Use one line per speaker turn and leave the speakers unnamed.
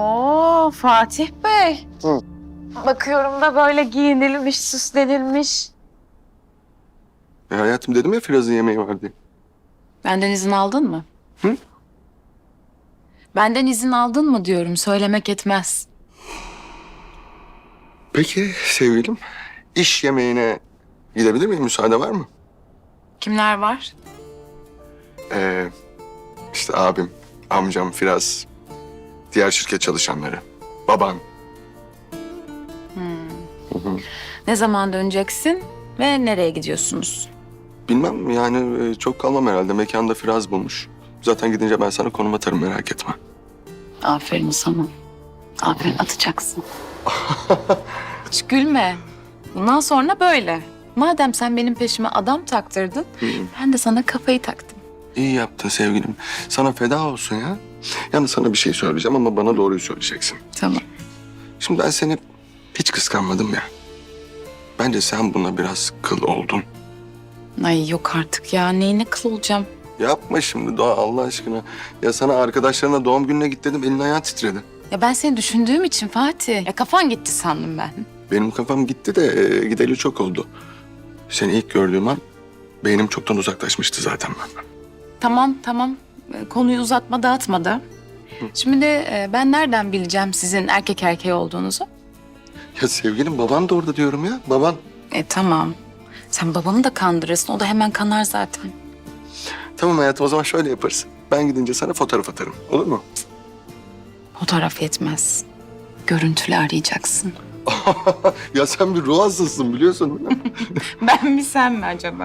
Oo Fatih Bey.
Hı.
Bakıyorum da böyle giyinilmiş, süslenilmiş.
E hayatım dedim ya Firaz'ın yemeği var diye.
Benden izin aldın mı?
Hı?
Benden izin aldın mı diyorum. Söylemek etmez.
Peki sevgilim, iş yemeğine gidebilir miyim? Müsaade var mı?
Kimler var?
Ee, işte abim, amcam Firaz, diğer şirket çalışanları, baban.
Ne zaman döneceksin ve nereye gidiyorsunuz?
Bilmem yani e, çok kalmam herhalde. Mekanda Firaz bulmuş. Zaten gidince ben sana konum atarım merak etme.
Aferin sana. Aferin atacaksın. Hiç gülme. Bundan sonra böyle. Madem sen benim peşime adam taktırdın, ben de sana kafayı taktım.
İyi yaptın sevgilim. Sana feda olsun ya. Yani sana bir şey söyleyeceğim ama bana doğruyu söyleyeceksin.
Tamam.
Şimdi ben seni hiç kıskanmadım ya. Bence sen buna biraz kıl oldun.
Ay yok artık ya. Neyine kıl olacağım?
Yapma şimdi Doğa Allah aşkına. Ya sana arkadaşlarına doğum gününe git dedim elin ayağın titredi.
Ya ben seni düşündüğüm için Fatih. Ya kafan gitti sandım ben.
Benim kafam gitti de e, gideli çok oldu. Seni ilk gördüğüm an beynim çoktan uzaklaşmıştı zaten benden.
Tamam tamam. Ee, Konuyu uzatma dağıtma da. Şimdi de e, ben nereden bileceğim sizin erkek erkeği olduğunuzu?
Ya sevgilim baban da orada diyorum ya. Baban.
E tamam. Sen babamı da kandırırsın. O da hemen kanar zaten.
Tamam hayatım o zaman şöyle yaparız. Ben gidince sana fotoğraf atarım. Olur mu?
Fotoğraf yetmez. Görüntülü arayacaksın.
ya sen bir ruh hastasısın biliyorsun değil mi?
Ben mi sen mi acaba?